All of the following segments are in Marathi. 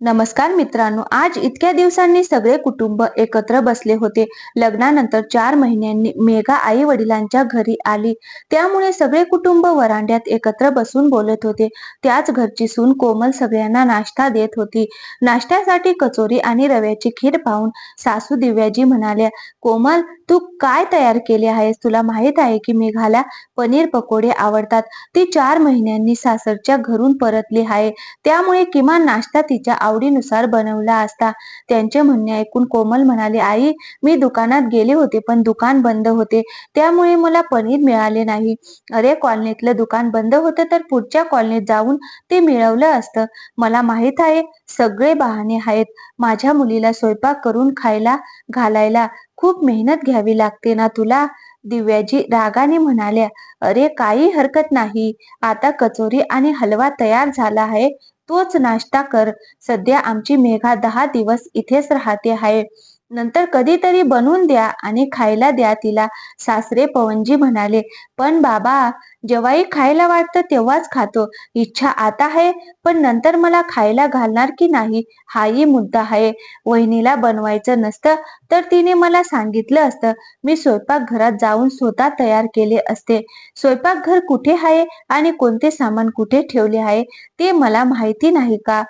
नमस्कार मित्रांनो आज इतक्या दिवसांनी सगळे कुटुंब एकत्र बसले होते. लग्नानंतर चार महिन्यांनी मेघा आई वडिलांच्या घरी आली. त्यामुळे सगळे कुटुंब वरांड्यात एकत्र बसून बोलत होते. त्याच घरची सून कोमल सगळ्यांना नाश्ता देत होती. नाश्त्यासाठी कचोरी आणि रव्याची खीर पाहून सासू दिव्याजी म्हणाल्या कोमल तू काय तयार केले आहेस? तुला माहीत आहे की मेघाला पनीर पकोडे आवडतात. ती चार महिन्यांनी सासरच्या घरून परतली आहे. त्यामुळे किमान नाश्ता तिच्या आवडीनुसार बनवला असता. त्यांचे म्हणणे ऐकून कोमल म्हणाले आई मी दुकानात गेले होते पण दुकान बंद होते. त्यामुळे मला पनीर मिळाले नाही. अरे कॉलनीतलं दुकान बंद होतं तर पुढच्या कॉलनीत जाऊन ते मिळवलं असतं. मला माहीत आहे सगळे बहाणे आहेत. माझ्या मुलीला स्वयंपाक करून खायला घालायला खूप मेहनत घ्यावी लागते ना तुला? दिव्याजी रागाने म्हणाल्या अरे काही हरकत नाही. आता कचोरी आणि हलवा तयार झाला आहे. तोच नाश्ता कर. सध्या आमची मेघा दहा दिवस इथेच राहते आहे. नंतर कधीतरी बनवून द्या आणि खायला द्या तिला. सासरे पवनजी म्हणाले पण बाबा जेव्हाही खायला वाटतं तेव्हाच खातो. इच्छा आता आहे पण नंतर मला खायला घालणार की नाही? हाही मुद्दा आहे. वहिनीला बनवायचं नसतं तर तिने मला सांगितलं असतं. मी स्वयंपाक घरात जाऊन स्वतः तयार केले असते. स्वयंपाकघर कुठे आहे आणि कोणते सामान कुठे ठेवले आहे ते मला माहिती नाही का?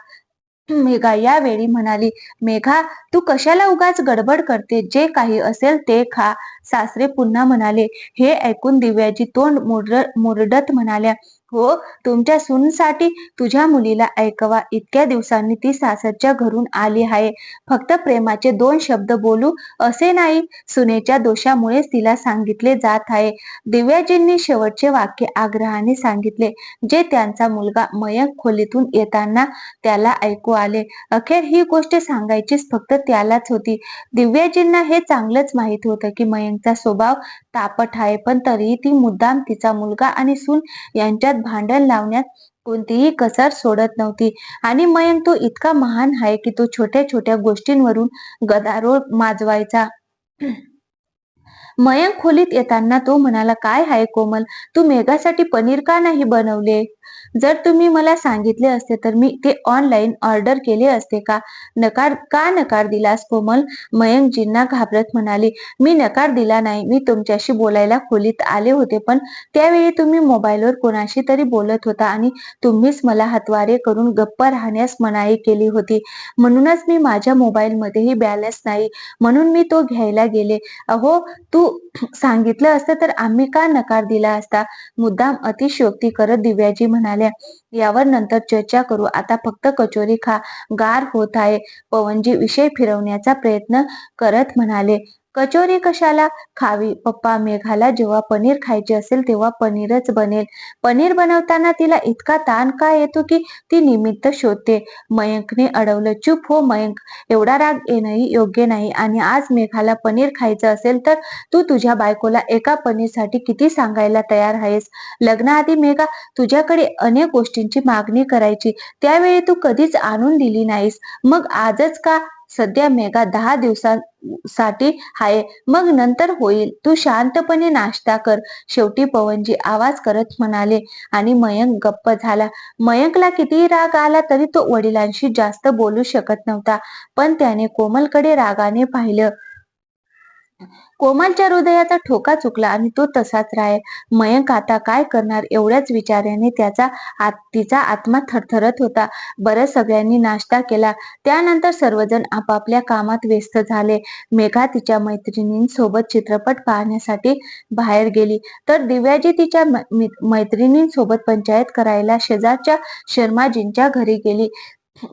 मेघा यावेळी म्हणाली मेघा तू कशाला उगाच गडबड करते? जे काही असेल ते खा. सासरे पुन्हा म्हणाले हे ऐकून दिव्याजी तोंड मुरड मुरडत म्हणाल्या हो तुमच्या सूनसाठी तुझ्या मुलीला ऐकवा. इतक्या दिवसांनी ती सासरच्या घरून आली आहे. फक्त प्रेमाचे दोन शब्द बोलू असे नाही. सुनेच्या दोषामुळेच तिला सांगितले जात आहे. दिव्याजींनी शेवटचे वाक्य आग्रहाने सांगितले जे त्यांचा मुलगा मयंक खोलीतून येताना त्याला ऐकू आले. अखेर ही गोष्ट सांगायचीच फक्त त्यालाच होती. दिव्याजींना हे चांगलंच माहीत होतं की मयंकचा स्वभाव तापट आहे. पण तरीही ती मुद्दाम तिचा मुलगा आणि सून यांच्यात भांडण लावण्यात कोणतीही कसर सोडत नव्हती. आणि मयंक तो इतका महान आहे की तो छोट्या छोट्या गोष्टींवरून गदारोळ माजवायचा. मयंक खोलीत येताना तो म्हणाला काय आहे कोमल? तू मेघासाठी पनीर का नाही बनवले? जर तुम्ही मला सांगितले असते तर मी ते ऑनलाईन ऑर्डर केले असते का? नकार का नकार दिलास कोमल? मयंकजींना घाबरत म्हणाली मी नकार दिला नाही. मी तुमच्याशी बोलायला खोलीत आले होते पण त्यावेळी तुम्ही मोबाईलवर कोणाशी तरी बोलत होता आणि तुम्हीच मला हातवारे करून गप्प राहण्यास मनाई केली होती. म्हणूनच मी माझ्या मोबाईलमध्येही बॅलन्स नाही. म्हणून मी तो घ्यायला गेले. अहो तू सांगितलं असतं तर आम्ही का नकार दिला असता? मुद्दाम अतिशयोक्ती करत दिव्याजी म्हणाल्या यावर नंतर चर्चा करू. आता फक्त कचोरी खा गार होत आहे. पवनजी विषय फिरवण्याचा प्रयत्न करत म्हणाले कचोरी कशाला खावी? पप्पा मेघाला जेव्हा पनीर खायचे असेल तेव्हा पनीरच बनेल. पनीर बनवताना तिला इतका ताण का येतो की ती निमित्त शोधते. मयंकने अडवलं चुप हो मयंक. एवढा राग येणंही योग्य नाही आणि आज मेघाला पनीर खायचं असेल तर तू तुझ्या बायकोला एका पनीरसाठी किती सांगायला तयार आहेस? लग्नाआधी मेघा तुझ्याकडे अनेक गोष्टींची मागणी करायची. त्यावेळी तू कधीच आणून दिली नाहीस. मग आजच का सध्या मेघा दहा दिवसांसाठी आहे मग नंतर होईल. तू शांतपणे नाश्ता कर. शेवटी पवनजी आवाज करत म्हणाले आणि मयंक गप्प झाला. मयंकला कितीही राग आला तरी तो वडिलांशी जास्त बोलू शकत नव्हता. पण त्याने कोमलकडे रागाने पाहिलं. कोमलच्या हृदयाचा ठोका चुकला आणि तो तसाच राहील मयंक आता काय करणार एवढ्याच विचाराने त्याचा आत तिचा आत्मा थरथरत होता. बरं सगळ्यांनी नाश्ता केला. त्यानंतर सर्वजण आपापल्या कामात व्यस्त झाले. मेघा तिच्या मैत्रिणींसोबत चित्रपट पाहण्यासाठी बाहेर गेली. तर दिव्याजी तिच्या मैत्रिणींसोबत पंचायत करायला शेजारच्या शर्माजींच्या घरी गेली.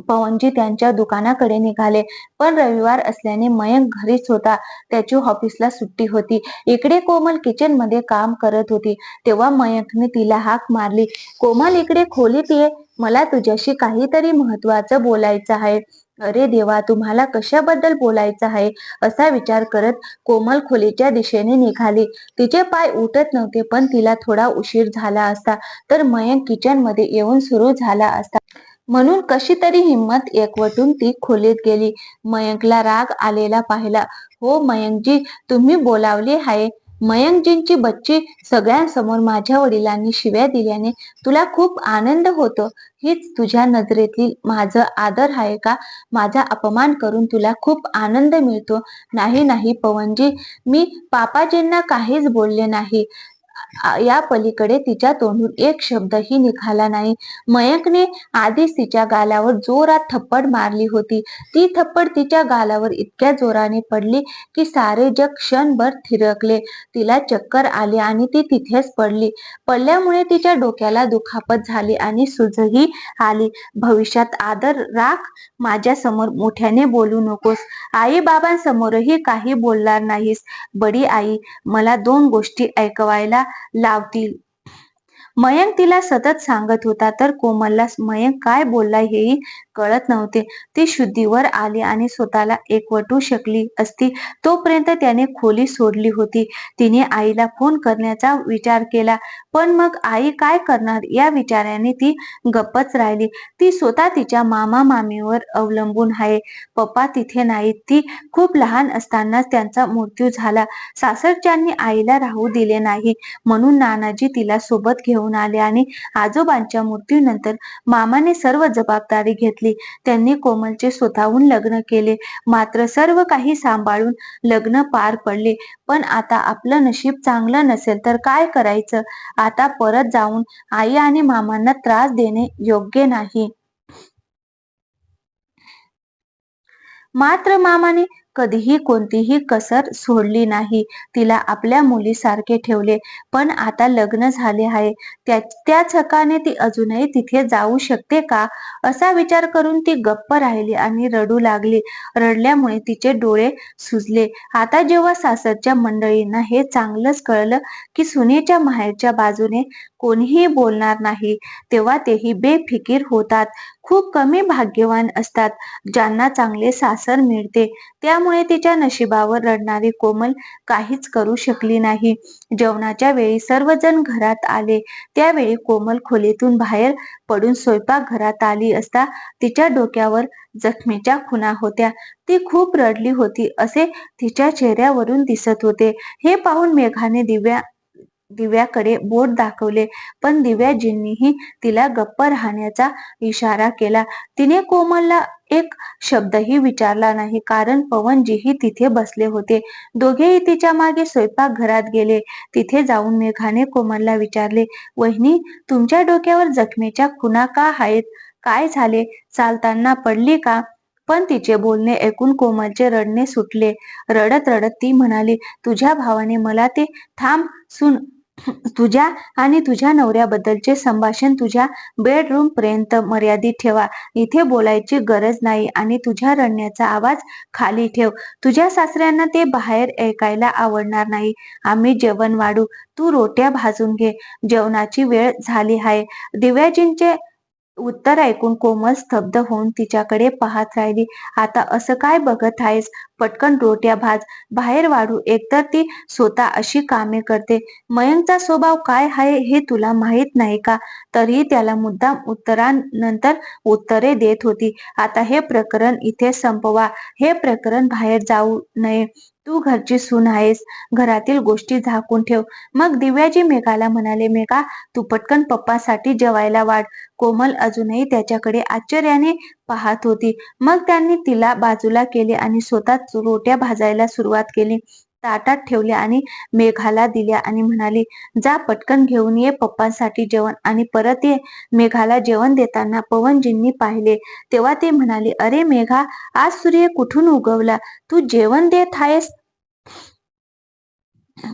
पवनजी त्यांच्या दुकानाकडे निघाले. पण रविवार असल्याने मयंक घरीच होता. त्याची ऑफिसला सुट्टी होती. इकडे कोमल किचनमध्ये काम करत होती. तेव्हा मयंकने तिला हाक मारली. कोमल इकडे खोलीत ये. मला तुझ्याशी काहीतरी महत्वाचं बोलायचं आहे. अरे देवा तुम्हाला कशाबद्दल बोलायचं आहे? असा विचार करत कोमल खोलीच्या दिशेने निघाली. तिचे पाय उठत नव्हते पण तिला थोडा उशीर झाला असता. तर मयंक किचनमध्ये येऊन सुरू झाला असता. म्हणून कशी तरी हिंमत एकवटून ती खोलीत गेली. मयंकला राग आलेला पाहिला. हो मयंकजी तुम्ही बोलावले आहे. मयंकजींची बच्ची सगळ्यांसमोर माझ्या वडिलांनी शिव्या दिल्याने तुला खूप आनंद होतो. हीच तुझ्या नजरेतील माझं आदर आहे का? माझा अपमान करून तुला खूप आनंद मिळतो. नाही नाही पवनजी मी पापाजींना काहीच बोलले नाही. या पलीकडे तिच्या तोंडून एक शब्दही निघाला नाही. मयंकने आधीच तिच्या गालावर जोरात थप्पड मारली होती. ती थप्पड तिच्या गालावर इतक्या जोराने पडली की सारे जग क्षणभर थिरकले. तिला चक्कर आली आणि ती तिथेच पडली. पडल्यामुळे तिच्या डोक्याला दुखापत झाली आणि सुजही आली. भविष्यात आदर राख माझ्यासमोर मोठ्याने बोलू नकोस. आई बाबांसमोरही काही बोलणार नाहीस. बडी आई मला दोन गोष्टी ऐकवायला लावतील. मयंक तिला सतत सांगत होता तर कोमलला मयंक काय बोलला हेही कळत नव्हते. ती शुद्धीवर आली आणि स्वतःला एकवटू शकली असती. तोपर्यंत त्याने खोली सोडली होती. तिने आईला फोन करण्याचा विचार केला. पण मग आई काय करणार? या विचाराने ती गप्पच राहिली. ती स्वतः तिच्या मामा मामीवर अवलंबून आहे. पप्पा तिथे नाहीत. ती खूप लहान असतानाच त्यांचा मृत्यू झाला. सासरच्यांनी आईला राहू दिले नाही. म्हणून नानाजी तिला सोबत घेऊन आले आणि आजोबांच्या मृत्यूनंतर मामाने सर्व जबाबदारी घेतली. त्यांनी कोमलचे स्वतःहून लग्न केले. मात्र सर्व काही सांभाळून लग्न पार पडले. पण आता आपलं नशीब चांगलं नसेल तर काय करायचं? आता परत जाऊन आई आणि मामांना त्रास देणे योग्य नाही. मात्र मामाने कधीही कोणतीही कसर सोडली नाही. तिला आपल्या मुलीसारखे ठेवले. पण आता लग्न झाले आहे. त्या त्या छकाने ती अजूनही तिथे जाऊ शकते का? असा विचार करून ती गप्प राहिली आणि रडू लागली. रडल्यामुळे तिचे डोळे सुजले. आता जेव्हा सासरच्या मंडळींना हे चांगलंच कळलं की सुनेच्या माहेरच्या बाजूने कोणीही बोलणार नाही तेव्हा तेही बेफिकीर होतात. खूप कमी भाग्यवान असतात ज्यांना चांगले सासर मिळते. त्यामुळे तिच्या नशिबावर रडणारी कोमल काहीच करू शकली नाही. जेवणाच्या वेळी सर्वजण घरात आले. त्यावेळी कोमल खोलीतून बाहेर पडून स्वयंपाक घरात आली असता तिच्या डोक्यावर जखमीच्या खुणा होत्या. ती खूप रडली होती असे तिच्या चेहऱ्यावरून दिसत होते. हे पाहून मेघाने दिव्या दिव्याकडे बोट दाखवले. पण दिव्याजींनीही तिला गप्प राहण्याचा इशारा केला. तिने कोमलला एक शब्दही विचारला नाही. कारण पवनजीही तिथे बसले होते. दोघेही तिच्यामागे स्वयंपाक घरात गेले. तिथे जाऊन मेघाने कोमलला विचारले वहिनी तुमच्या डोक्यावर जखमेच्या खुणा का आहेत? काय झाले? चालताना पडली का? पण तिचे बोलणे ऐकून कोमलचे रडणे सुटले. रडत रडत ती म्हणाली तुझ्या भावाने मला ते थांब सुन. तुझ्या आणि तुझ्या नवऱ्याबद्दलचे संभाषण तुझ्या बेडरूम पर्यंत मर्यादित ठेवा. इथे बोलायची गरज नाही आणि तुझ्या रडण्याचा आवाज खाली ठेव. तुझ्या सासऱ्यांना ते बाहेर ऐकायला आवडणार नाही. आम्ही जेवण वाढू. तू रोट्या भाजून घे. जेवणाची वेळ झाली आहे. दिव्याजींचे उत्तर ऐकून कोमल स्तब्ध होऊन तिच्याकडे पाहत राहिली. आता असं काय बघत आहेस? पटकन रोट्या भाज बाहेर वाढू. एकतर ती स्वतः अशी कामे करते. मयंकचा स्वभाव काय आहे हे तुला माहीत नाही का? तरीही त्याला मुद्दाम उत्तरानंतर उत्तरे देत होती. आता हे प्रकरण इथे संपवा. हे प्रकरण बाहेर जाऊ नये. तू घरची सून आहेस. घरातील गोष्टी झाकून ठेव. मग दिव्याजी मेघाला म्हणाले मेघा तू पटकन पप्पासाठी जेवायला वाढ. कोमल अजूनही त्याच्याकडे आश्चर्याने पाहत होती. मग त्यांनी तिला बाजूला केले आणि स्वतः रोट्या भाजायला सुरुवात केली. ताटात ठेवल्या आणि मेघाला दिल्या आणि म्हणाली जा पटकन घेऊन ये पप्पांसाठी जेवण आणि परत ये. मेघाला जेवण देताना पवनजींनी पाहिले. तेव्हा ते म्हणाले अरे मेघा आज सूर्य कुठून उगवला? तू जेवण देत आहेस.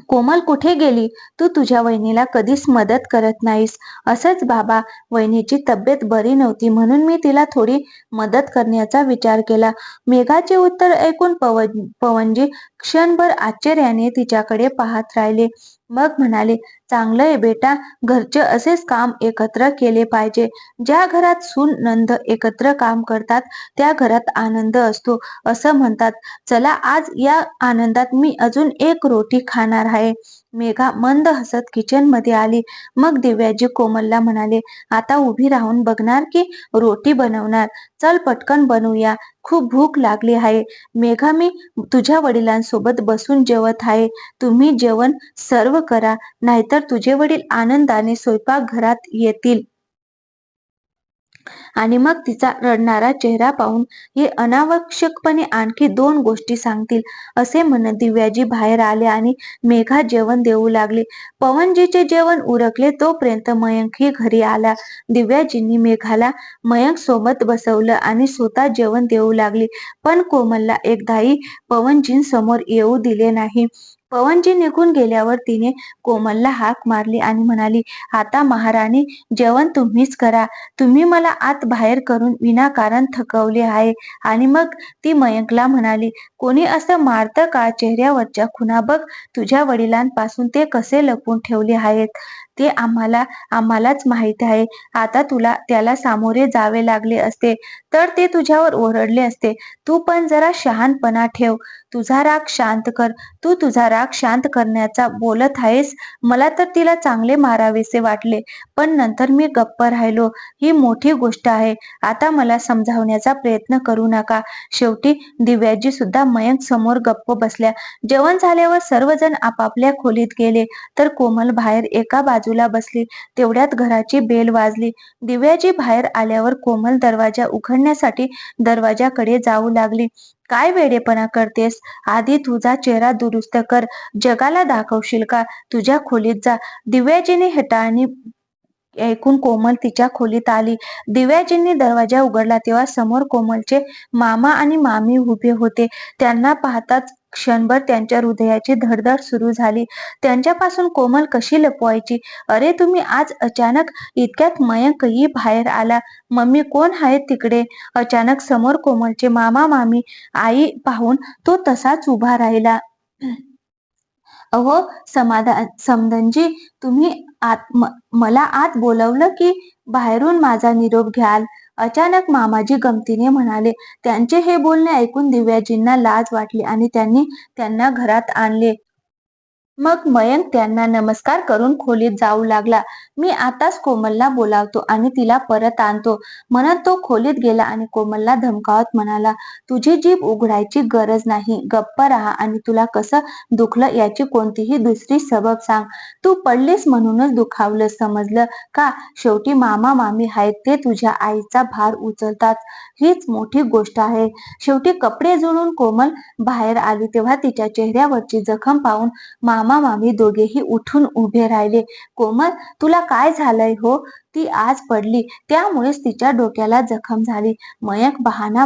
कोमल कुठे गेली? तू तुझ्या वहिनीला कधीच मदत करत नाहीस. असंच बाबा वहिनीची तब्येत बरी नव्हती म्हणून मी तिला थोडी मदत करण्याचा विचार केला. मेघाचे उत्तर ऐकून पवन पवनजी क्षणभर आश्चर्याने तिच्याकडे पाहत राहिले. मग म्हणाले चांगलंय बेटा घरचे असेच काम एकत्र केले पाहिजे. ज्या घरात सून नंद एकत्र काम करतात त्या घरात आनंद असतो असं म्हणतात. चला आज या आनंदात मी अजून एक रोटी खाणार आहे. मेघा मंद हसत किचनमध्ये आली. मग दिव्याजी कोमलला म्हणाले आता उभी राहून बघणार की रोटी बनवणार? चल पटकन बनवूया. खूप भूक लागली आहे. मेघा मी तुझ्या वडिलांसोबत बसून जेवत आहे. तुम्ही जेवण सर्व करा. नाहीतर तर तुझे वडील आनंदाने स्वयंपाक घरात येतील. आणि मग तिचा रडणारा चेहरा पाहून हे अनावश्यकपणे आणखी दोन गोष्टी सांगतील असे म्हणत दिव्याजी बाहेर आले आणि मेघा जेवण देऊ लागले. पवनजीचे जेवण उरकले तोपर्यंत मयंकही घरी आला. दिव्याजींनी मेघाला मयंक सोबत बसवलं आणि स्वतः जेवण देऊ लागली. पण कोमलला एकदाही पवनजींसमोर येऊ दिले नाही. पवनजी निघून गेल्यावर तिने कोमलला हाक मारली आणि म्हणाली आता महाराणी जेवण तुम्हीच करा. तुम्ही मला आत बाहेर करून विनाकारण थकवले आहे. आणि मग ती मयंकला म्हणाली कोणी असं मारतं का? चेहऱ्यावरच्या खुना बघ. तुझ्या वडिलांपासून ते कसे लपून ठेवले आहेत? ते आम्हाला आम्हालाच माहीत आहे. आता तुला त्याला सामोरे जावे लागले असते. तर ते तुझ्यावर ओरडले असते. तू पण जरा शहाणपणा ठेव. तुझा राग शांत कर. तू तुझा राग शांत करण्याचा बोलत आहेस. मला तर तिला चांगले मारावेसे वाटले. पण नंतर मी गप्प राहिलो. ही मोठी गोष्ट आहे. आता मला समजावण्याचा प्रयत्न करू नका. शेवटी दिव्याजी सुद्धा मयंक समोर गप्प बसल्या. जेवण झाल्यावर सर्वजण आपापल्या खोलीत गेले. तर कोमल बाहेर एका बाजू बाजूला बसली. तेवढ्यात घराची बेल वाजली. दिव्याजी बाहेर आल्यावर कोमल दरवाजा उघडण्यासाठी दरवाजाकडे जाऊ लागली. काय वेडेपणा करतेस? आधी तुझा चेहरा दुरुस्त कर. जगाला दाखवशील का? तुझ्या खोलीत जा. दिव्याजीने हेटाळणी ऐकून कोमल तिच्या खोलीत आली. दिव्याजींनी दरवाजा उघडला तेव्हा समोर कोमलचे मामा आणि मामी उभे होते. त्यांना पाहताच क्षणभर त्यांच्या हृदयाची धडधड सुरू झाली. त्यांच्यापासून कोमल कशी लपवायची? अरे तुम्ही आज अचानक इतक्यात मयंकही बाहेर आला. मम्मी कोण आहेत तिकडे? अचानक समोर कोमलचे मामा मामी आई पाहून तो तसाच उभा राहिला. अहो समाधान समधनजी तुम्ही आत मला आत बोलवलं की बाहेरून माझा निरोप घ्याल? अचानक मामाजी गमतीने म्हणाले त्यांचे हे बोलणे ऐकून दिव्याजींना लाज वाटली आणि त्यांनी त्यांना घरात आणले. मग मयंक त्यांना नमस्कार करून खोलीत जाऊ लागला. मी आताच कोमलला बोलावतो आणि तिला परत आणतो. म्हणत तो खोलीत गेला आणि कोमलला धमकावत म्हणाला तुझी जीभ उघडायची गरज नाही. गप्प राहा आणि तुला कसं दुखलं याची कोणतीही दुसरी सबब सांग. तू पडलीस म्हणूनच दुखावलं समजलं का? शेवटी मामा मामी आहेत ते तुझ्या आईचा भार उचलतात. हीच मोठी गोष्ट आहे. शेवटी कपडे जुळून कोमल बाहेर आली तेव्हा तिच्या चेहऱ्यावरची जखम पाहून मामा मामी दोघेही उठून उभे राहिले. कोमल तुला काय झालंय हो? ती आज पडली. त्यामुळेच तिच्या डोक्याला जखम झाली. मयक बहाना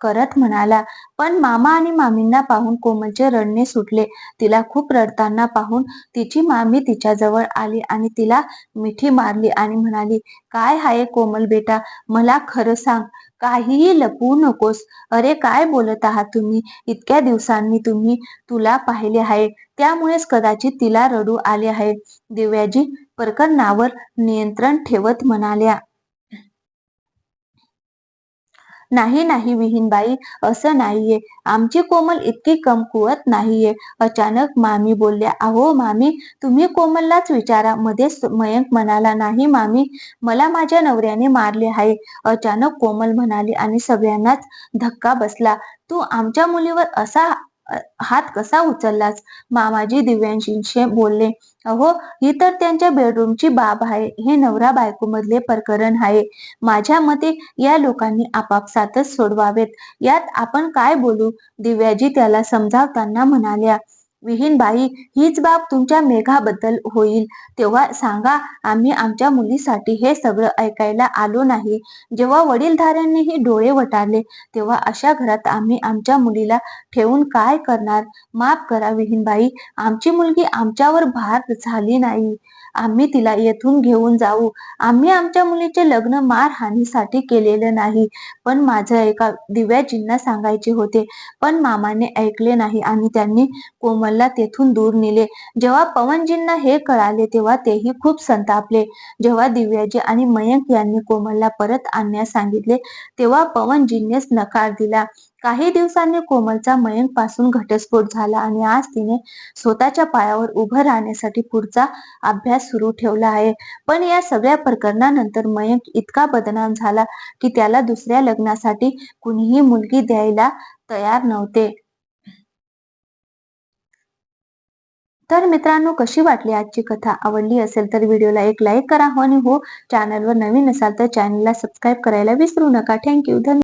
करत म्हणाला पण मामा आणि मामींना पाहून कोमलचे रडणे सुटले. तिला खूप रडताना पाहून तिची मामी तिच्या जवळ आली आणि तिला मिठी मारली आणि म्हणाली काय हाय कोमल बेटा? मला खरं सांग. काहीही लपवू नकोस. अरे काय बोलत आहात तुम्ही? इतक्या दिवसांनी तुम्ही तुला पाहिले आहे. त्यामुळेच कदाचित तिला रडू आले आहे. दिव्याजी प्रकरणावर नियंत्रण ठेवत म्हणाल्या नाही नाही विहीनबाई असं नाहीये. आमची कोमल इतकी कमकुवत नाहीये. अचानक मामी बोलल्या अहो मामी तुम्ही कोमललाच विचारा. मध्येच मयंक म्हणाला नाही मामी मला माझ्या नवऱ्याने मारले आहे. अचानक कोमल म्हणाली आणि सगळ्यांनाच धक्का बसला. तू आमच्या मुलीवर असा हात कसा उचललास? मामाजी दिव्यांशींशी बोलले अहो ही तर त्यांच्या बेडरूमची बाब आहे. हे नवरा बायको मधले प्रकरण आहे. माझ्या मते या लोकांनी आपापसातच सोडवावेत. यात आपण काय बोलू? दिव्याजी त्याला समजावताना म्हणाल्या विहीनबाई हीच बाब तुमच्या मेघाबद्दल होईल. तेव्हा सांगा आम्ही आमच्या मुलीसाठी हे सगळं ऐकायला आलो नाही. जेव्हा वडीलधाऱ्यांनीही डोळे वटारले तेव्हा अशा घरात आम्ही आमच्या मुलीला ठेवून काय करणार? माफ करा विहीनबाई आमची मुलगी आमच्यावर भार झाली नाही. आम्ही तिला येथून घेऊन जाऊ. आम्ही आमच्या मुलीचे लग्न मारहाणीसाठी केलेलं नाही. पण माझं एका दिव्याजींना सांगायचे होते पण मामाने ऐकले नाही आणि त्यांनी कोमल कोमलला तेथून दूर नेले. जेव्हा पवनजींना हे कळाले तेव्हा तेही खूप संतापले. जेव्हा दिव्याजी आणि मयंक यांनी कोमलला परत आणण्यास सांगितले तेव्हा पवनजींनीच नकार दिला. काही दिवसांनी कोमलचा मयंकपासून घटस्फोट झाला आणि आज तिने स्वतःच्या पायावर उभं राहण्यासाठी पुढचा अभ्यास सुरू ठेवला आहे. पण या सगळ्या प्रकरणानंतर मयंक इतका बदनाम झाला की त्याला दुसऱ्या लग्नासाठी कुणीही मुलगी द्यायला तयार नव्हते. तर मित्रांनो कशी वाटली आजची कथा? आवडली असेल तर व्हिडिओला एक लाईक करा. हो आणि हो चॅनलवर नवीन असाल तर चॅनलला सबस्क्राईब करायला विसरू नका. थँक्यू धन्यवाद.